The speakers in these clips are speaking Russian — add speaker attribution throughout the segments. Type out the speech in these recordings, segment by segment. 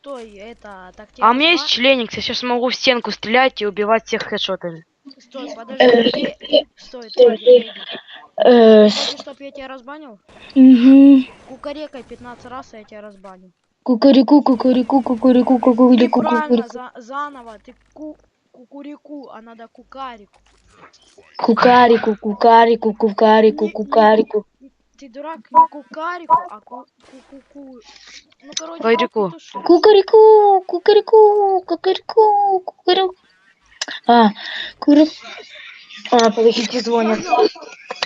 Speaker 1: Стой, это так
Speaker 2: А у меня есть членик, я сейчас могу в стенку стрелять и убивать всех хедшотами.
Speaker 1: Стой, подожди. Фе- Стой, Тедди, Тедди.
Speaker 3: Э, с-
Speaker 1: Хочешь, чтоб я тебя разбанил?
Speaker 3: мгм.
Speaker 1: Кукарекай 15 раз, и я тебя разбаню.
Speaker 3: Кукареку, кукареку, кукареку, кукареку, кукареку.
Speaker 1: за- заново, ты ку кукурику, а надо кукарику.
Speaker 3: Кукарику, кукарику, кукарику, кукарику.
Speaker 1: Ты дурак, не кукарику, а ку ку ку Ну, короче,
Speaker 2: Кукарику.
Speaker 1: петушок.
Speaker 3: Кукареку, кукареку, кукареку, кукареку. А, кури... А, подождите, звонят.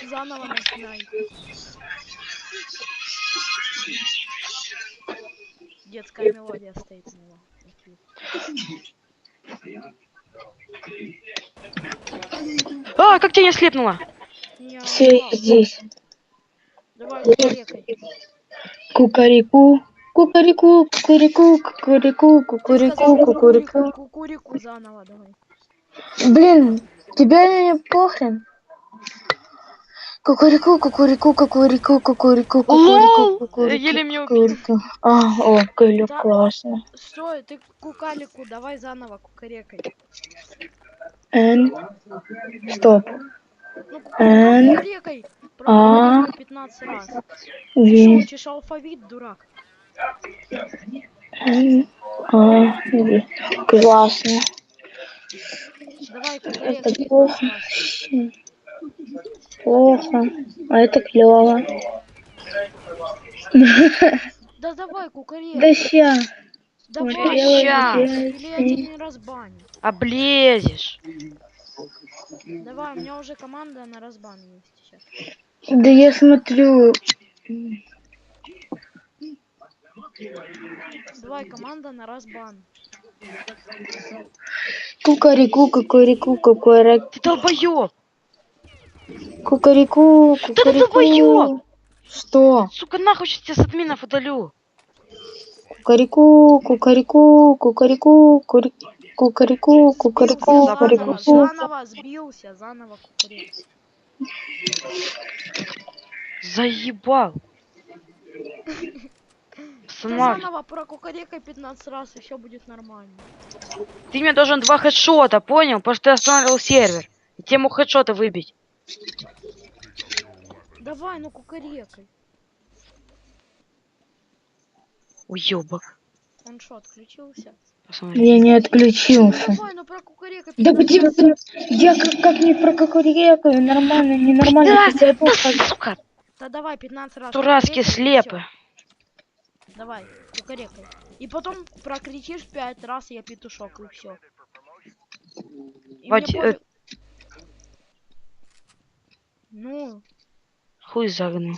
Speaker 1: Заново, начинай. Детская мелодия стоит у него.
Speaker 2: А, как тебя не слепнуло?
Speaker 3: Все здесь.
Speaker 1: Давай, кукарекай.
Speaker 3: Кукареку, кукареку, кукареку, кукареку, кукареку,
Speaker 1: кукурику, кукурику заново давай.
Speaker 3: Блин, тебя не похрен. Кукареку, кукареку, кукареку, кукареку,
Speaker 2: Лол!
Speaker 3: кукареку,
Speaker 2: Еле
Speaker 3: кукареку. А, о,
Speaker 1: Да.
Speaker 3: классно.
Speaker 1: Стой, ты кукалику, давай заново кукарекай.
Speaker 3: Н. Стоп.
Speaker 1: Ну, кукарекай.
Speaker 3: А.
Speaker 1: Прокукарекай 15 раз.
Speaker 3: Ви.
Speaker 1: учишь алфавит, дурак?
Speaker 3: А. Классно.
Speaker 1: Давай
Speaker 3: Это плохо.
Speaker 1: 15 раз.
Speaker 3: Плохо. А это клево.
Speaker 1: Да давай
Speaker 3: Да
Speaker 1: кукарекай.
Speaker 3: ща.
Speaker 1: Давай,
Speaker 2: ща.
Speaker 1: или я тебя не разбаню.
Speaker 2: Облезешь.
Speaker 1: Давай, у меня уже команда на разбан есть сейчас.
Speaker 3: Да я смотрю.
Speaker 1: Давай, команда на разбан.
Speaker 3: Кукарику, кукарику,
Speaker 2: кукарик. Долбоёб!
Speaker 3: Кукарику,
Speaker 2: кукарику.
Speaker 3: Да ты
Speaker 2: долбоёб!
Speaker 3: Что?
Speaker 2: Сука, нахуй сейчас тебя с админов удалю.
Speaker 3: Кукарику, кукарику, кукарику, кукарику,
Speaker 1: кукарику,
Speaker 3: кукарику.
Speaker 1: Заново сбился, заново кукарику.
Speaker 2: Заебал.
Speaker 1: Ты
Speaker 2: Сама.
Speaker 1: заново про кукарекай 15 раз, и все будет нормально.
Speaker 2: Ты мне должен два хедшота, понял? Потому что ты останавливал сервер. И мог хедшота выбить.
Speaker 1: Давай, ну кукарекай.
Speaker 2: Уёбок.
Speaker 1: Он что, отключился?
Speaker 3: Я не отключился.
Speaker 1: Давай, ну
Speaker 3: Да
Speaker 1: 15
Speaker 3: ты? Я как, как не про кукареку, нормально, ненормально.
Speaker 2: Да,
Speaker 3: ты забыл,
Speaker 2: да,
Speaker 3: как-
Speaker 2: сука,
Speaker 1: Да давай 15 раз.
Speaker 2: дурацкие
Speaker 1: кукарекай, и
Speaker 2: слепы.
Speaker 1: Давай, кукарекай. И потом прокричишь 5 раз, я петушок, и все.
Speaker 2: Вадь, э,
Speaker 1: Ну,
Speaker 2: Хуй загнул.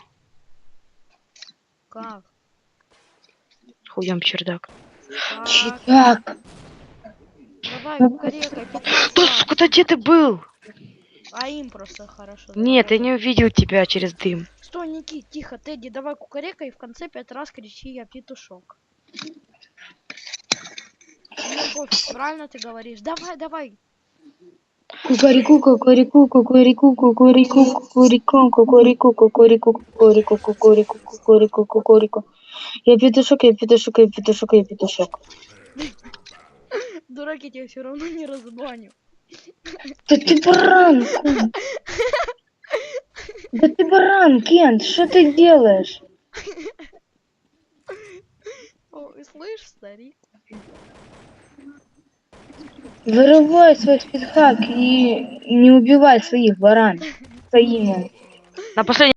Speaker 1: как?
Speaker 2: Хуям чердак.
Speaker 3: Читак.
Speaker 1: Давай, кукарекай 15
Speaker 2: Да,
Speaker 1: раз.
Speaker 2: сука, да где ты был?
Speaker 1: А им просто хорошо.
Speaker 2: Нет, я не увидел тебя через дым.
Speaker 1: Стой, Никит, тихо, Тедди, давай кукарекай и в конце пять раз кричи я петушок. Пофиг, правильно ты говоришь? Давай, давай.
Speaker 3: Кукареку, кукареку, кукареку, кукареку, кукареку, кукареку, кукареку, кукареку, кукареку, кукареку, кукареку. Я петушок, я петушок, я петушок, я петушок.
Speaker 1: Дурак, я тебя все равно не разбаню.
Speaker 3: Да ты баран, Кен. Да ты баран, Кент, что ты делаешь?
Speaker 1: Ой, слышь, старик.
Speaker 3: Вырывай свой спидхак и не убивай своих баран. Своими.
Speaker 2: На последнем